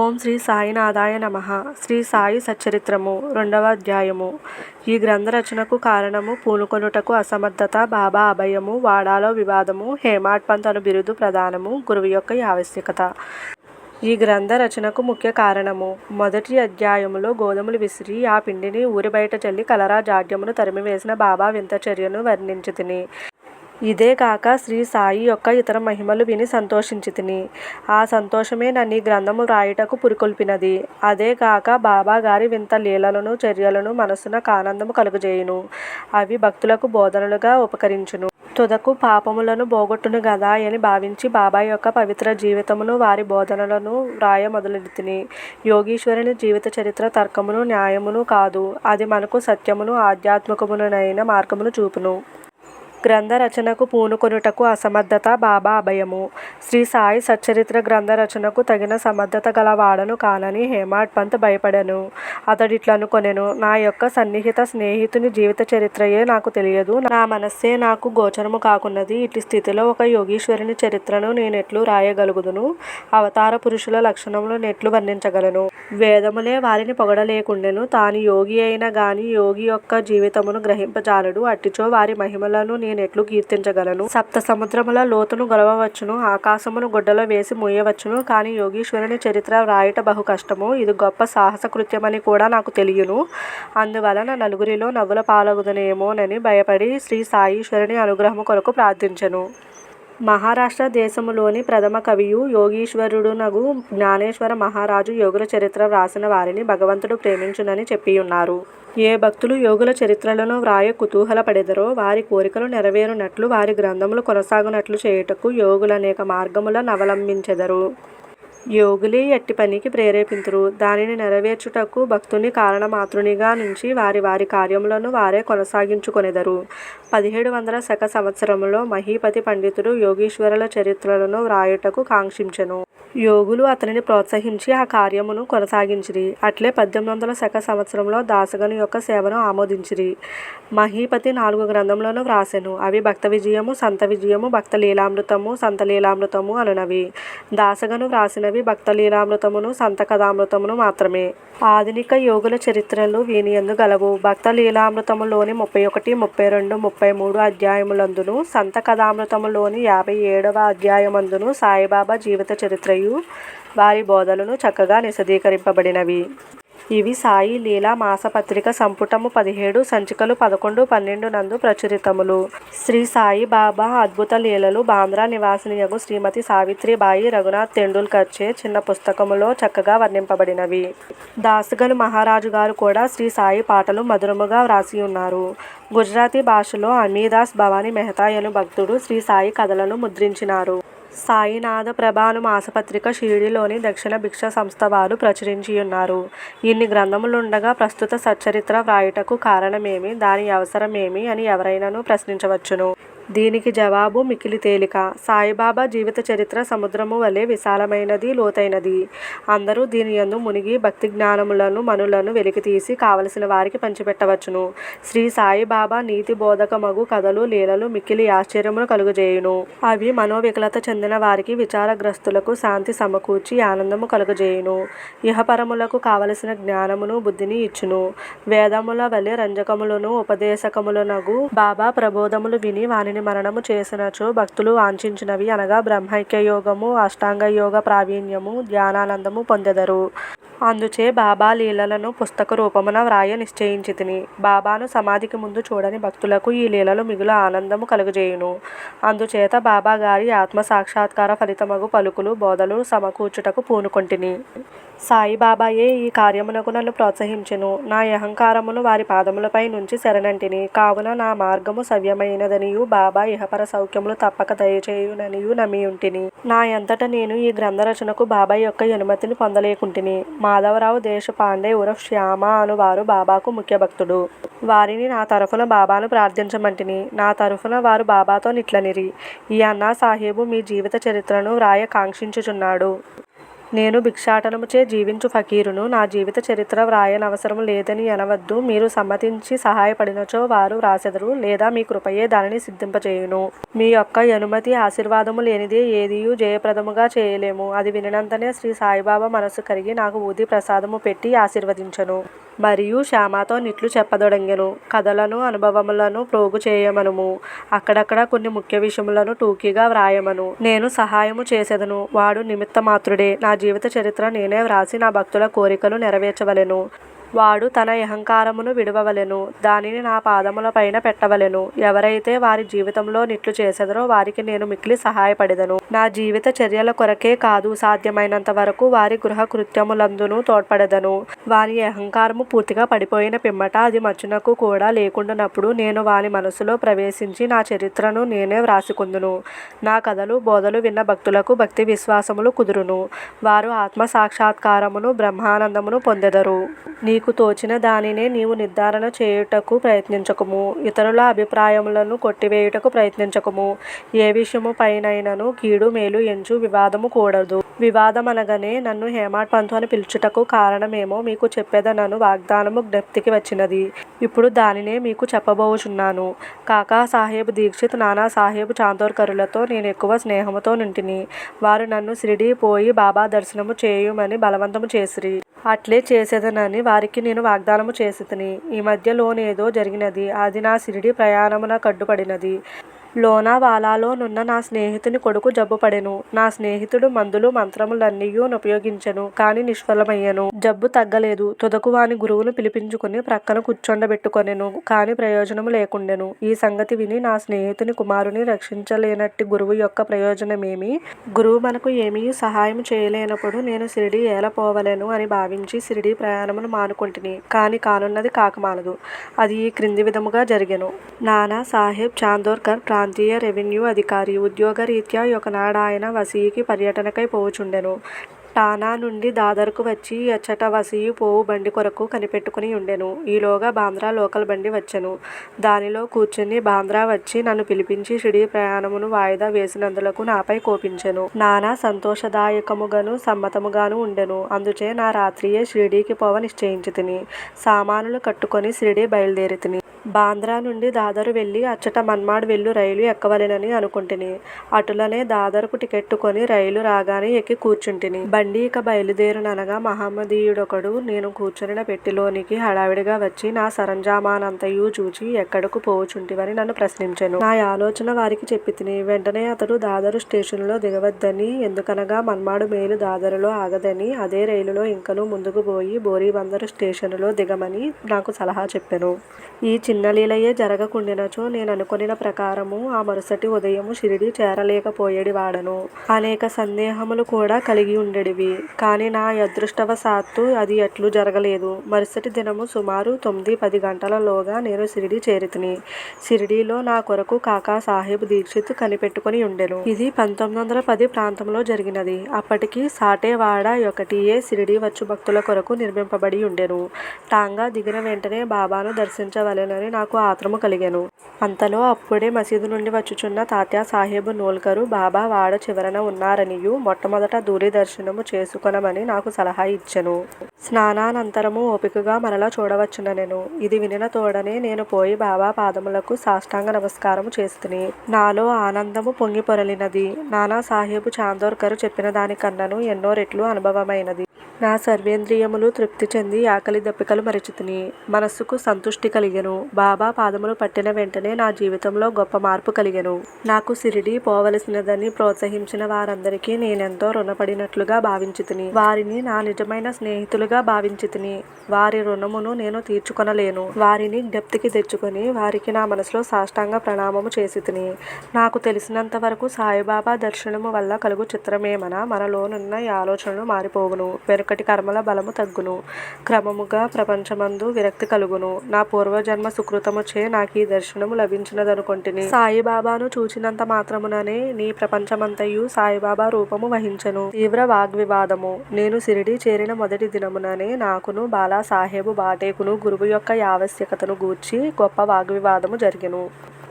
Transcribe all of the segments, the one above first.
ఓం శ్రీ సాయినాథాయ నమ. శ్రీ సాయి సచ్చరిత్రము రెండవ అధ్యాయము. ఈ గ్రంథ రచనకు కారణము పూనుకొనుటకు అసమర్థత బాబా అభయము వాడాలో వివాదము హేమాడ్ పంత్ అను బిరుదు ప్రధానము గురువు యొక్క ఆవశ్యకత. ఈ గ్రంథ రచనకు ముఖ్య కారణము. మొదటి అధ్యాయములో గోధుమలు విసిరి ఆ పిండిని ఊరి బయట చల్లి కలరా జాడ్యమును తరిమివేసిన బాబా వింత చర్యను వర్ణించి తిని ఇదే కాక శ్రీ సాయి యొక్క ఇతర మహిమలు విని సంతోషించి తిని ఆ సంతోషమే నన్ను ఈ గ్రంథము వ్రాయుటకు పురికొల్పినది. అదే కాక బాబా గారి వింత లీలలను చర్యలను మనస్సునకు ఆనందము కలుగజేయును. అవి భక్తులకు బోధనలుగా ఉపకరించును. తుదకు పాపములను పోగొట్టును గదా అని భావించి బాబా యొక్క పవిత్ర జీవితమును వారి బోధనలను వ్రాయ మొదలెడితిని. యోగీశ్వరుని జీవిత చరిత్ర తర్కమును న్యాయమును కాదు. అది మనకు సత్యమును ఆధ్యాత్మికమునైన మార్గమును చూపును. గ్రంథ రచనకు పూనుకొనుటకు అసమర్థత బాబా అభయము. శ్రీ సాయి సచ్చరిత్ర గ్రంథ రచనకు తగిన సమర్థత గలవాడను కానని హేమాడ్ పంత్ భయపడెను. అతడిట్లనుకొనెను నా యొక్క సన్నిహిత స్నేహితుని జీవిత చరిత్రయే నాకు తెలియదు. నా మనస్సే నాకు గోచరము కాకున్నది. ఇట్టి స్థితిలో ఒక యోగీశ్వరుని చరిత్రను నేనెట్లు రాయగలుగుదును. అవతార పురుషుల లక్షణములు నెట్లు వర్ణించగలను. వేదములే వారిని పొగడలేకుండెను. తాను యోగి అయినా గాని యోగి యొక్క జీవితమును గ్రహింపజాలడు. అట్టిచో వారి మహిమలను నేను నేనెట్లు కీర్తించగలను. సప్త సముద్రముల లోతును గొలవవచ్చును ఆకాశమును గుడ్డలో వేసి మూయవచ్చును. కానీ యోగీశ్వరుని చరిత్ర వ్రాయట బహు కష్టము. ఇది గొప్ప సాహస కృత్యమని కూడా నాకు తెలియను. అందువలన నలుగురిలో నవ్వుల పాలగుదనేమోనని భయపడి శ్రీ సాయీశ్వరుని అనుగ్రహము కొరకు ప్రార్థించెను. మహారాష్ట్ర దేశములోని ప్రథమ కవియు యోగీశ్వరుడునగు జ్ఞానేశ్వర మహారాజు యోగుల చరిత్ర వ్రాసిన వారిని భగవంతుడు ప్రేమించునని చెప్పియున్నారు. ఏ భక్తులు యోగుల చరిత్రలను వ్రాయ కుతూహలపడెదరో వారి కోరికలు నెరవేరునట్లు వారి గ్రంథములు కొనసాగునట్లు చేయుటకు యోగులు అనేక మార్గములను అవలంబించెదరు. యోగులే ఎట్టి పనికి ప్రేరేపింతురు. దానిని నెరవేర్చుటకు భక్తుని కారణమాతృనిగా నుంచి వారి వారి కార్యములను వారే కొనసాగించుకొనెదరు. పదిహేడు వందల శక సంవత్సరములో మహీపతి పండితుడు యోగీశ్వరుల చరిత్రలను వ్రాయుటకు కాంక్షించెను. యోగులు అతనిని ప్రోత్సహించి ఆ కార్యమును కొనసాగించిరి. అట్లే పద్దెనిమిది వందల శక సంవత్సరంలో దాసగను యొక్క సేవను ఆమోదించిరి. మహీపతి నాలుగు గ్రంథములను వ్రాసెను. అవి భక్త విజయము సంత విజయము భక్త లీలామృతము సంత లీలామృతము అనునవి. దాసగను వ్రాసినవి భక్త లీలామృతమును సంత కథామృతమును మాత్రమే. ఆధునిక యోగుల చరిత్రలు వీనియందు గలవు. భక్త లీలామృతములోని ముప్పై ఒకటి ముప్పై రెండు ముప్పై మూడు అధ్యాయములందును సంత కథామృతములోని యాభై ఏడవ అధ్యాయమందును సాయిబాబా జీవిత చరిత్రయు వారి బోధలను చక్కగా నిషదీకరింపబడినవి ఇవి సాయి లీలా మాసపత్రిక సంపుటము పదిహేడు సంచికలు పదకొండు పన్నెండు నందు ప్రచురితములు. శ్రీ సాయి బాబా అద్భుత లీలలు బాంద్రా నివాసినియగు శ్రీమతి సావిత్రిబాయి రఘునాథ్ తెండూల్కర్చే చిన్న పుస్తకములో చక్కగా వర్ణింపబడినవి. దాసుగలు మహారాజు గారు కూడా శ్రీ సాయి పాటలు మధురముగా వ్రాసి ఉన్నారు గుజరాతీ భాషలో అమీదాస్ భవానీ మెహతా అను భక్తుడు శ్రీ సాయి కథలను ముద్రించినారు. సాయినాథ ప్రభాను మాసపత్రిక షిరిడిలోని దక్షిణ భిక్ష సంస్థ వారు ప్రచురించియున్నారు. ఇన్ని గ్రంథములుండగా ప్రస్తుత సచ్చరిత్ర వ్రాయుటకు కారణమేమి? దాని అవసరమేమి? అని ఎవరైనాను ప్రశ్నించవచ్చును. దీనికి జవాబు మికిలి తేలిక. సాయిబాబా జీవిత చరిత్ర సముద్రము వలె విశాలమైనది లోతైనది. అందరూ దీని యందు మునిగి భక్తి జ్ఞానములను మనులను వెలికితీసి కావలసిన వారికి పంచిపెట్టవచ్చును. శ్రీ సాయిబాబా నీతి బోధకమగు కథలు లీలలు మిక్కిలి ఆశ్చర్యమును కలుగజేయును. అవి మనోవికలత చెందిన వారికి విచారగ్రస్తులకు శాంతి సమకూర్చి ఆనందము కలుగజేయును. ఇహపరములకు కావలసిన జ్ఞానమును బుద్ధిని ఇచ్చును. వేదముల వలె రంజకములను ఉపదేశకములనగు బాబా ప్రబోధములు విని వాని దానిని మరణము చేసినచో భక్తులు వాంఛించినవి అనగా బ్రహ్మైక్య యోగము అష్టాంగ యోగ ప్రావీణ్యము ధ్యానానందము పొందెదరు. అందుచే బాబా లీలలను పుస్తక రూపమున వ్రాయ నిశ్చయించితిని. బాబాను సమాధికి ముందు చూడని భక్తులకు ఈ లీలలు మిగులు ఆనందము కలుగజేయును. అందుచేత బాబా గారి ఆత్మ సాక్షాత్కార ఫలితమగు పలుకులు బోధలు సమకూర్చుటకు పూనుకొంటిని. సాయిబాబాయే ఈ కార్యమునకు నన్ను ప్రోత్సహించెను. నా అహంకారమును వారి పాదములపై నుంచి శరణంటిని. కావున నా మార్గము సవ్యమైనదనియు బాబా ఇహపర సౌఖ్యములు తప్పక దయచేయుననియు నమ్మియుంటిని. నా ఎంతట నేను ఈ గ్రంథ రచనకు బాబా యొక్క అనుమతిని పొందలేకుంటిని. మాధవరావు దేశపాండే ఉరఫ్ శ్యామ అను వారు బాబాకు ముఖ్య భక్తుడు. వారిని నా తరఫున బాబాను ప్రార్థించమంటిని. నా తరఫున వారు బాబాతో నిట్లనిరి. ఈ అన్నా సాహేబు మీ జీవిత చరిత్రను వ్రాయ కాంక్షించుచున్నాడు. నేను భిక్షాటనముచే జీవించు ఫకీరును నా జీవిత చరిత్ర వ్రాయనవసరం లేదని ఎనవద్దు మీరు సమ్మతించి సహాయపడినచో వారు వ్రాసెదరు లేదా మీ కృపయే దానిని సిద్ధింపచేయును మీ యొక్క అనుమతి ఆశీర్వాదము లేనిదే ఏదియు జయప్రదముగా చేయలేము. అది వినినంతనే శ్రీ సాయిబాబా మనసు కరిగి నాకు ఊది ప్రసాదము పెట్టి ఆశీర్వదించెను. మరియు శ్యామతో నిట్లు చెప్పదొడంగెను. కథలను అనుభవములను ప్రోగు చేయమనుము. అక్కడక్కడ కొన్ని ముఖ్య విషయములను టూకీగా వ్రాయమను. నేను సహాయము చేసేదను. వాడు నిమిత్త మాత్రుడే నా జీవిత చరిత్ర నేనే వ్రాసి నా భక్తుల కోరికలు నెరవేర్చవలెను. వాడు తన అహంకారమును విడవవలెను. దానిని నా పాదముల పైన పెట్టవలెను. ఎవరైతే వారి జీవితంలో నిట్లు చేసెదరో వారికి నేను మిక్కిలి సహాయపడెదను. నా జీవిత చర్యల కొరకే కాదు సాధ్యమైనంత వరకు వారి గృహ కృత్యములందును తోడ్పడదను. వారి అహంకారము పూర్తిగా పడిపోయిన పిమ్మట అది మచ్చునకు కూడా లేకుండానప్పుడు నేను వాని మనసులో ప్రవేశించి నా చరిత్రను నేనే వ్రాసుకుందును. నా కథలు బోధలు విన్న భక్తులకు భక్తి విశ్వాసములు కుదురును. వారు ఆత్మ సాక్షాత్కారమును బ్రహ్మానందమును పొందెదరు. నీకు తోచిన దానినే నీవు నిర్ధారణ చేయుటకు ప్రయత్నించకుము. ఇతరుల అభిప్రాయములను కొట్టివేయుటకు ప్రయత్నించకుము. ఏ విషయము పైనైనను కీడు మేలు ఎంచు వివాదము కూడదు. వివాదం అనగానే నన్ను హేమాడ్ పంతు అని పిలుచుటకు కారణమేమో మీకు చెప్పేదనను వాగ్దానము జ్ఞప్తికి వచ్చినది. ఇప్పుడు దానినే మీకు చెప్పబోచున్నాను. కాకా సాహెబ్ దీక్షిత్ నానా సాహెబ్ చాందోర్కరులతో నేను ఎక్కువ స్నేహముతో నింటిని. వారు నన్ను షిరిడీ పోయి బాబా దర్శనము చేయుమని బలవంతము చేసిరి. అట్లే చేసేదనని వారికి నేను వాగ్దానము చేసి ఈ మధ్యలోనేదో జరిగినది. అది నా సిరిడి ప్రయాణమున కడ్డుపడినది లోనావాలాలో నున్న నా స్నేహితుని కొడుకు జబ్బుపడెను నా స్నేహితుడు మందులు మంత్రములన్నీయూ ఉపయోగించెను కాని నిష్ఫలమయ్యెను. జబ్బు తగ్గలేదు. తుదకు వాని గురువును పిలిపించుకుని ప్రక్కన కూర్చొండబెట్టుకొనెను కాని ప్రయోజనము లేకుండెను. ఈ సంగతి విని నా స్నేహితుని కుమారుని రక్షించలేనట్టి గురువు యొక్క ప్రయోజనమేమి? గురువు మనకు ఏమీ సహాయం చేయలేనప్పుడు నేను సిరిడి ఏలపోవలేను అని భావించి సిరిడి ప్రయాణమును మానుకుంటుని కాని కానున్నది కాకమానదు అది ఈ క్రింది విధముగా జరిగెను. నానా సాహెబ్ చాందోర్కర్ ప్రాంతీయ రెవెన్యూ అధికారి ఉద్యోగరీత్యా నాడాయన వసీకి పర్యటనకై పోవుచుండెను. టానా నుండి దాదర్కు వచ్చి అచ్చట వసియు పోవు బండి కొరకు కనిపెట్టుకుని ఉండెను. ఈలోగా బాంద్రా లోకల్ బండి వచ్చెను. దానిలో కూర్చుని బాంద్రా వచ్చి నన్ను పిలిపించి షిడి ప్రయాణమును వాయిదా వేసినందులకు నాపై కోపించెను. నానా సంతోషదాయకముగాను సమ్మతముగాను ఉండెను. అందుచే నా రాత్రియే షిరిడీకి పోవ నిశ్చయించి తిని సామానులు కట్టుకొని షిరిడీ బయలుదేరి తిని. బాంద్రా నుండి దాదరు వెళ్ళి అచ్చట మన్మాడ్ వెళ్ళు రైలు ఎక్కవలెనని అనుకుంటుని. అటులనే దాదరుకు టికెట్టుకొని రైలు రాగానే ఎక్కి కూర్చుంటిని. బండి ఇక బయలుదేరుననగా మహమ్మదీయుడొకడు నేను కూర్చునిన పెట్టిలోనికి హడావిడిగా వచ్చి నా సరంజామానంతయు చూచి ఎక్కడకు పోచుంటివని నన్ను ప్రశ్నించెను. నా ఆలోచన వారికి చెప్పి తిని వెంటనే అతడు దాదరు స్టేషన్లో దిగవద్దని ఎందుకనగా మన్మాడు మేలు దాదరులో ఆగదని అదే రైలులో ఇంకనూ ముందుకు పోయి బోరీబందరు స్టేషన్లో దిగమని నాకు సలహా చెప్పెను. ఈ చిన్న లీలయే జరగకుండినచో నేను అనుకునిన ప్రకారము ఆ మరుసటి ఉదయము షిరిడి చేరలేకపోయేడి వాడను అనేక సందేహములు కూడా కలిగి ఉండేడివి కానీ నా అదృష్టవశాత్తు అది ఎట్లు జరగలేదు. మరుసటి దినము సుమారు తొమ్మిది పది గంటలలోగా నేను షిరిడి చేరితిని. షిరిడీలో నా కొరకు కాకా సాహెబ్ దీక్షిత్ కనిపెట్టుకుని ఉండెను. ఇది పంతొమ్మిది వందల పది ప్రాంతంలో జరిగినది. అప్పటికి సాటేవాడ ఒకటియే షిరిడి వచ్చు భక్తుల కొరకు నిర్మింపబడి ఉండెను. టాంగా దిగిన వెంటనే బాబాను దర్శించవలెనని నాకు ఆత్రము కలిగాను. అంతలో అప్పుడే మసీదు నుండి వచ్చుచున్న తాత్యా సాహెబ్ నోల్కరు బాబా వాడ చివరన ఉన్నారనియు మొట్టమొదట దూరదర్శనము చేసుకొనమని నాకు సలహా ఇచ్చెను. స్నానానంతరము ఓపికగా మరలా చూడవచ్చున నేను. ఇది వినిన తోడనే నేను పోయి బాబా పాదములకు సాష్టాంగ నమస్కారము చేస్తుని. నాలో ఆనందము పొంగి పొరలినది. నానా సాహెబు చాందోర్కరు చెప్పిన దానికన్నాను ఎన్నో రెట్లు అనుభవమైనది. నా సర్వేంద్రియములు తృప్తి చెంది ఆకలి దప్పికలు మరచితిని. మనస్సుకు సంతుష్టి కలిగెను. బాబా పాదములు పట్టిన వెంటనే నా జీవితంలో గొప్ప మార్పు కలిగెను. నాకు సిరిడి పోవలసినదని ప్రోత్సహించిన వారందరికీ నేనెంతో రుణపడినట్లుగా భావించితిని. వారిని నా నిజమైన స్నేహితులుగా భావించితిని. వారి రుణమును నేను తీర్చుకొనలేను. వారిని జ్ఞప్తికి తెచ్చుకొని వారికి నా మనసులో సాష్టాంగ ప్రణామము చేసితిని. నాకు తెలిసినంత వరకు సాయిబాబా దర్శనము వల్ల కలుగు చిత్రమేమన? మనలోనున్న ఈ ఆలోచనలు మారిపోవును. వెనుకటి కర్మల బలము తగ్గును. క్రమముగా ప్రపంచమందు విరక్తి కలుగును. నా పూర్వజన్మ సుకృతముచే నాకు ఈ దర్శనము లభించినదనుకొంటిని. సాయిబాబాను చూచినంత మాత్రముననే నీ ప్రపంచమంతయు సాయిబాబా రూపము వహించను. తీవ్ర వాగ్వివాదము. నేను సిరిడి చేరిన మొదటి దినముననే నాకును బాలా సాహెబు బాటేకును గురువు యొక్క ఆవశ్యకతను గూర్చి గొప్ప వాగ్వివాదము జరిగెను.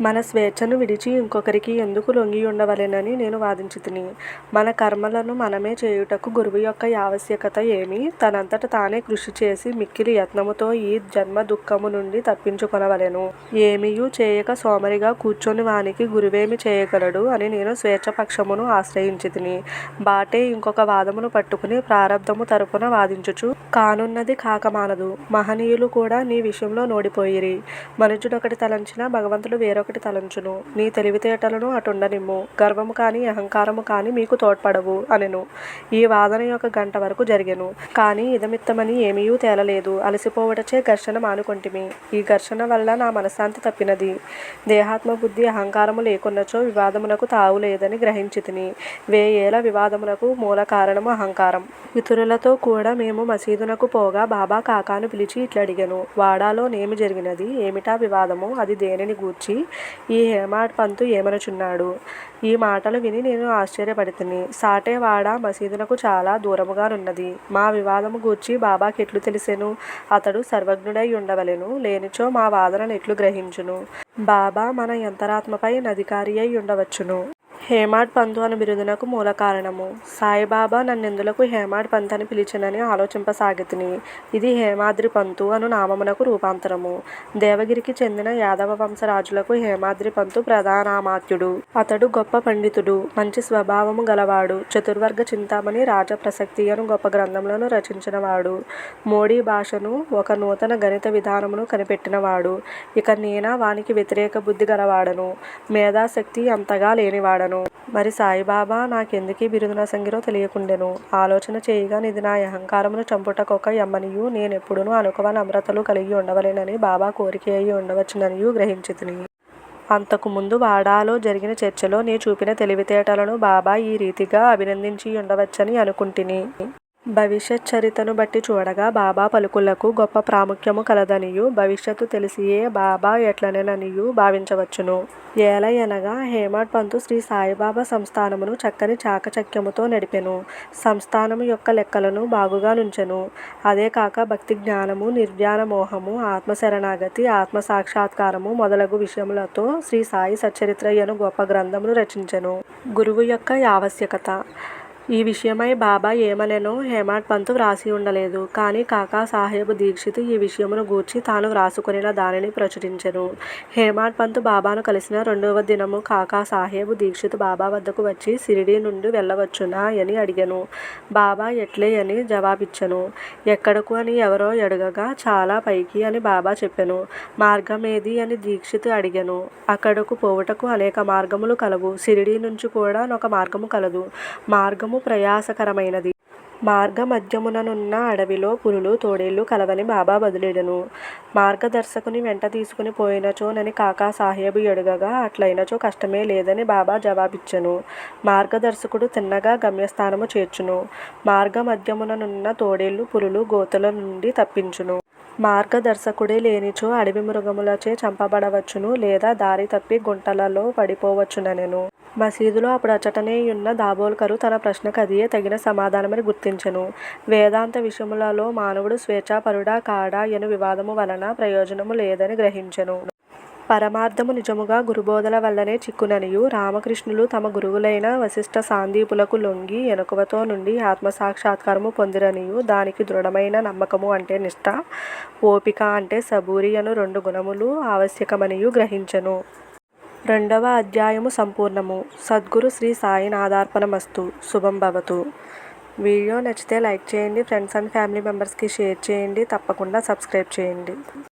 మన స్వేచ్ఛను విడిచి ఇంకొకరికి ఎందుకు లొంగి ఉండవలెనని నేను వాదించితిని. మన కర్మలను మనమే చేయుటకు గురువు యొక్క ఆవశ్యకత ఏమి? తనంతట తానే కృషి చేసి మిక్కిలి యత్నముతో ఈ జన్మదుఃఖము నుండి తప్పించుకొనవలెను. ఏమియూ చేయక సోమరిగా కూర్చొని వానికి గురువేమి చేయగలడు అని నేను స్వేచ్ఛాపక్షమును ఆశ్రయించితిని. బాటే ఇంకొక వాదమును పట్టుకుని ప్రారబ్ధము తరపున వాదించుచు కానున్నది కాకమానదు. మహనీయులు కూడా నీ విషయంలో నోడిపోయిరి. మనుజుడొకటి తలంచిన భగవంతుడు ఒకటి తలంచును. నీ తెలివితేటలను అటుండనిమ్ము. గర్వము కానీ అహంకారము కానీ మీకు తోడ్పడవు అనెను. ఈ వాదన ఒక గంట వరకు జరిగెను. కానీ ఇదమిత్తమని ఏమీ తేలలేదు. అలసిపోవటచే ఘర్షణ మానుకొంటిమి. ఈ ఘర్షణ వల్ల నా మనశ్శాంతి తప్పినది. దేహాత్మబుద్ధి అహంకారము లేకున్నచో వివాదమునకు తావు లేదని గ్రహించితిని. వేయేల వివాదమునకు మూలకారణము అహంకారం. ఇతరులతో కూడా మేము మసీదునకు పోగా బాబా కాకాను పిలిచి ఇట్లడిగెను. వాడాలో నేమి జరిగినది? ఏమిటా వివాదము? అది దేనిని గూర్చి? ఈ హేమాట్ పంతు ఏమనుచున్నాడు? ఈ మాటలు విని నేను ఆశ్చర్యపడితిని. సాటేవాడ మసీదునకు చాలా దూరముగా ఉన్నది మా వివాదము గూర్చి బాబాకెట్లు తెలిసెను? అతడు సర్వజ్ఞుడై ఉండవలెను లేనిచో మా వాదన ఎట్లు గ్రహించును? బాబా మన యంతరాత్మపై అయి ఉండవచ్చును హేమాడ్ పంతు అను బిరుదునకు మూలకారణము. సాయిబాబా నన్నెందులకు హేమాడ్ పంతు అని పిలిచినని ఆలోచింపసాగితిని. ఇది హేమాద్రి పంతు అను నామమునకు రూపాంతరము. దేవగిరికి చెందిన యాదవ వంశరాజులకు హేమాద్రి పంతు ప్రధానామాత్యుడు. అతడు గొప్ప పండితుడు. మంచి స్వభావము గలవాడు. చతుర్వర్గ చింతామణి రాజప్రసక్తి అను గొప్ప గ్రంథములను రచించినవాడు. మోడీ భాషను ఒక నూతన గణిత విధానమును కనిపెట్టినవాడు. ఇక నేనా వానికి వ్యతిరేక బుద్ధి గలవాడను. మేధాశక్తి అంతగా లేనివాడను. మరి సాయిబాబా నాకెందుకీ బిరుదునొసంగిరో తెలియకుండెను. ఆలోచన చేయగా నిది నా అహంకారమును చంపుటకొక యమ్మనియూ నేనెప్పుడునూ అనుకవ నమ్రతలు కలిగి ఉండవలేనని బాబా కోరికయై ఉండవచ్చుననియూ గ్రహించితిని. అంతకు ముందు వాడాలో జరిగిన చర్చలో నీ చూపిన తెలివితేటలను బాబా ఈ రీతిగా అభినందించి ఉండవచ్చని అనుకుంటిని. భవిష్యత్ చరితను బట్టి చూడగా బాబా పలుకులకు గొప్ప ప్రాముఖ్యము కలదనియు భవిష్యత్తు తెలిసియే బాబా ఎట్లనేననియు భావించవచ్చును. ఏలయనగా హేమడ్ పంతు శ్రీ సాయిబాబా సంస్థానమును చక్కని చాకచక్యముతో నడిపెను. సంస్థానము యొక్క లెక్కలను బాగుగా నుంచెను. అదే కాక భక్తి జ్ఞానము నిర్వ్యాన మోహము ఆత్మశరణాగతి, ఆత్మసాక్షాత్కారము మొదలగు విషయములతో శ్రీ సాయి సచ్చరిత్ర గొప్ప గ్రంథమును రచించెను. గురువు యొక్క ఆవశ్యకత ఈ విషయమై బాబా ఏమనెనో హేమాడ్ పంతు వ్రాసియుండలేదు. కానీ కాకా సాహెబ్ దీక్షిత్ ఈ విషయమును గూర్చి తాను వ్రాసుకొనిన దానిని ప్రచురించెను. హేమాడ్ పంతు బాబాను కలిసిన రెండవ దినము కాకా సాహెబు దీక్షిత్ బాబా వద్దకు వచ్చి సిరిడి నుండి వెళ్ళవచ్చునా అని అడిగాను బాబా ఎట్లే అని జవాబిచ్చెను. ఎక్కడకు అని ఎవరో అడగగా చాలా పైకి అని బాబా చెప్పెను. మార్గమేది అని దీక్షిత్ అడిగాను అక్కడకు పోవుటకు అనేక మార్గములు కలవు. సిరిడి నుంచి కూడా నొక మార్గము కలదు. మార్గము ప్రయాసకరమైనది. మార్గమధ్యముననున్న అడవిలో పులులు తోడేళ్ళు కలవని బాబా బదిలేడను మార్గదర్శకుని వెంట తీసుకుని పోయినచోనని కాకా సాహేబు ఎడగగా అట్లైనచో కష్టమే లేదని బాబా జవాబిచ్చెను. మార్గదర్శకుడు తిన్నగా గమ్యస్థానము చేర్చును. మార్గమధ్యముననున్న తోడేళ్ళు పులులు గోతుల నుండి తప్పించును. మార్గదర్శకుడే లేనిచో అడవి మృగములచే చంపబడవచ్చును లేదా దారి తప్పి గుంటలలో పడిపోవచ్చుననెను. మసీదులో అప్పుడచ్చటనే యున్న దాబోల్కరు తన ప్రశ్న కదియే తగిన సమాధానమని గుర్తించెను. వేదాంత విషయములలో మానవుడు స్వేచ్ఛాపరుడా కాడా యను వివాదము వలన ప్రయోజనము లేదని గ్రహించెను. పరమార్థము నిజముగా గురుబోధల వల్లనే చిక్కుననియు రామకృష్ణులు తమ గురువులైన వశిష్ఠ సాందీపులకు లొంగి యెనకువతో నుండి ఆత్మసాక్షాత్కారము పొందిరనియు దానికి దృఢమైన నమ్మకము అంటే నిష్ట ఓపిక అంటే సబూరి అను రెండు గుణములు ఆవశ్యకమనియు గ్రహించను రెండవ అధ్యాయము సంపూర్ణము. సద్గురు శ్రీ సాయినాథార్పణమస్తు. శుభం భవతు. వీడియో నచ్చితే లైక్ చేయండి. ఫ్రెండ్స్ అండ్ ఫ్యామిలీ మెంబర్స్కి షేర్ చేయండి. తప్పకుండా సబ్స్క్రైబ్ చేయండి.